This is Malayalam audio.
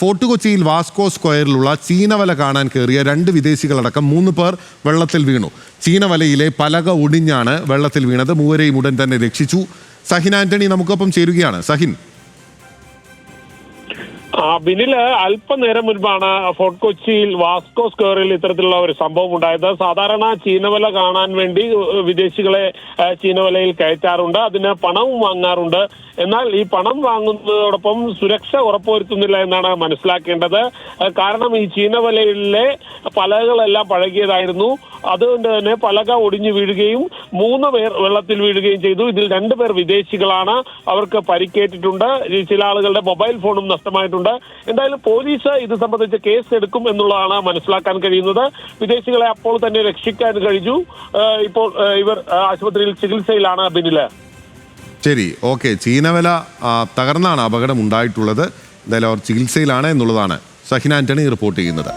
ഫോർട്ട് കൊച്ചിയിൽ വാസ്കോ സ്ക്വയറിലുള്ള ചീനവല കാണാൻ കയറിയ രണ്ട് വിദേശികളടക്കം മൂന്ന് പേർ വെള്ളത്തിൽ വീണു. ചീനവലയിലെ പലക ഒടിഞ്ഞാണ് വെള്ളത്തിൽ വീണത്. മൂവരെയും ഉടൻ തന്നെ രക്ഷിച്ചു. സഹിൻ ആന്റണി നമുക്കൊപ്പം ചേരുകയാണ്. സഹിൻ. ബിനിൽ അല്പനേരം മുൻപാണ് ഫോർട്ട് കൊച്ചിയിൽ വാസ്കോ സ്ക്വയറിൽ ഇത്തരത്തിലുള്ള ഒരു സംഭവം ഉണ്ടായത്. സാധാരണ ചീനവല കാണാൻ വേണ്ടി വിദേശികളെ ചീനവലയിൽ കയറ്റാറുണ്ട്. അതിന് പണവും വാങ്ങാറുണ്ട്. എന്നാൽ ഈ പണം വാങ്ങുന്നതോടൊപ്പം സുരക്ഷ ഉറപ്പുവരുത്തുന്നില്ല എന്നാണ് മനസ്സിലാക്കേണ്ടത്. കാരണം ഈ ചീനവലയിലെ പലകളെല്ലാം പഴകിയതായിരുന്നു. അതുകൊണ്ട് തന്നെ പലക ഒടിഞ്ഞു വീഴുകയും മൂന്ന് പേർ വെള്ളത്തിൽ വീഴുകയും ചെയ്തു. ഇതിൽ രണ്ടുപേർ വിദേശികളാണ്. അവർക്ക് പരിക്കേറ്റിട്ടുണ്ട്. ചില ആളുകളുടെ മൊബൈൽ ഫോണും നഷ്ടമായിട്ടുണ്ട്. എന്തായാലും പോലീസ് ഇത് സംബന്ധിച്ച് കേസ് എടുക്കും എന്നുള്ളതാണ് മനസ്സിലാക്കാൻ കഴിയുന്നത്. വിദേശികളെ അപ്പോൾ തന്നെ രക്ഷിക്കാൻ കഴിഞ്ഞു. ഇപ്പോൾ ഇവർ ആശുപത്രിയിൽ ചികിത്സയിലാണ് ബിനിൽ. ശരി ഓക്കെ. ചീനവല തകർന്നാണ് അപകടം ഉണ്ടായിട്ടുള്ളത്. എന്തായാലും അവർ ചികിത്സയിലാണ് എന്നുള്ളതാണ്. സഹിൻ ആന്റണി റിപ്പോർട്ട് ചെയ്യുന്നത്.